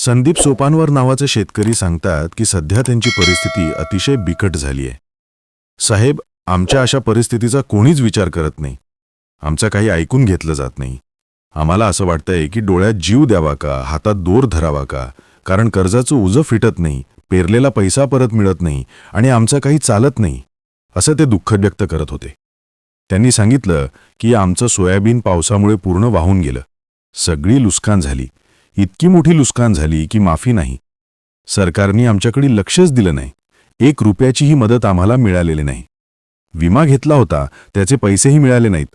संदीप सोपानवर नावाचे शेतकरी सांगतात की सध्या त्यांची परिस्थिती अतिशय बिकट झाली आहे साहेब आमच्या अशा परिस्थितीचा कोणीच विचार करत नाही. आमचं काही ऐकून घेतलं जात नाही. आम्हाला असं वाटतंय की डोळ्यात जीव द्यावा का हातात दोर धरावा का? कारण कर्जाचं उजं फिटत नाही पेरलेला पैसा परत मिळत नाही आणि आमचं काही चालत नाही असं ते दुःख व्यक्त करत होते. त्यांनी सांगितलं की आमचं सोयाबीन पावसामुळे पूर्ण वाहून गेलं. सगळी लुस्कान झाली. इतकी मोठी लुस्कान झाली की माफी नाही. सरकारने आमच्याकडे लक्षच दिलं नाही. एक रुपयाचीही मदत आम्हाला मिळालेली नाही. विमा घेतला होता त्याचे पैसेही मिळाले नाहीत.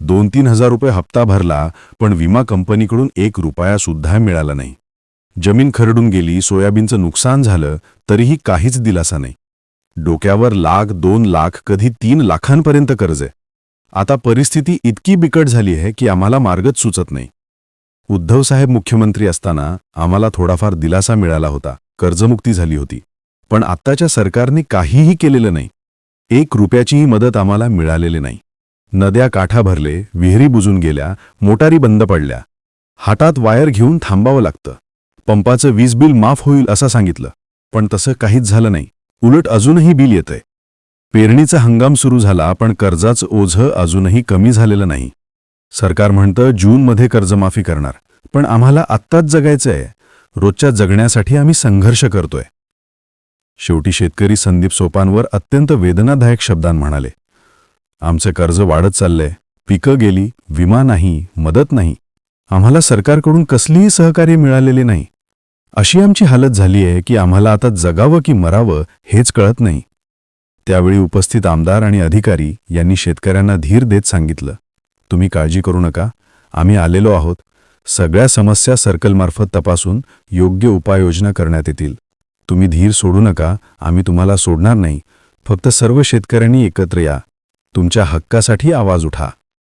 दोन तीन हजार रुपये हप्ता भरला पण विमा कंपनीकडून एक रुपया सुद्धा मिळाला नाही. जमीन खरडून गेली सोयाबीनचं नुकसान झालं तरीही काहीच दिलासा नाही. डोक्यावर लाख दोन लाख कधी तीन लाखांपर्यंत कर्ज आहे. आता परिस्थिती इतकी बिकट झाली आहे की आम्हाला मार्गच सुचत नाही. उद्धवसाहेब मुख्यमंत्री असताना आम्हाला थोडाफार दिलासा मिळाला होता. कर्जमुक्ती झाली होती. पण आत्ताच्या सरकारने काहीही केलेलं नाही. एक रुपयाचीही मदत आम्हाला मिळालेली नाही. नद्या काठा भरले विहिरी बुजून गेल्या मोटारी बंद पडल्या. हातात वायर घेऊन थांबावं लागतं. पंपाचं वीज बिल माफ होईल असं सांगितलं. पण तसं काहीच झालं नाही. उलट अजूनही बिल येतंय. पेरणीचा हंगाम सुरू झाला पण कर्जाचं ओझं अजूनही कमी झालेलं नाही. सरकार म्हणतं जूनमध्ये कर्जमाफी करणार. पण आम्हाला आत्ताच जगायचंय. रोजच्या जगण्यासाठी आम्ही संघर्ष करतोय. शेवटी शेतकरी संदीप सोपानवर अत्यंत वेदनादायक शब्दांत म्हणाले आमचे कर्ज वाढत चाललंय. पिकं गेली विमा नाही मदत नाही. आम्हाला सरकारकडून कसलीही सहकार्य मिळालेले नाही. अशी आमची हालत झाली आहे की आम्हाला आता जगावं की मरावं हेच कळत नाही. त्यावेळी उपस्थित आमदार आणि अधिकारी यांनी शेतकऱ्यांना धीर देत सांगितलं. तुम्ही काळजी करू नका. आम्ही आलेलो आहोत. सगळ्या समस्या सर्कलमार्फत तपासून योग्य उपाययोजना करण्यात येतील. तुम्ही धीर सोडू नका. आम्ही तुम्हाला सोडणार नाही. फक्त सर्व शेतकऱ्यांनी एकत्र या. तुमच्या हक्कासाठी आवाज उठा.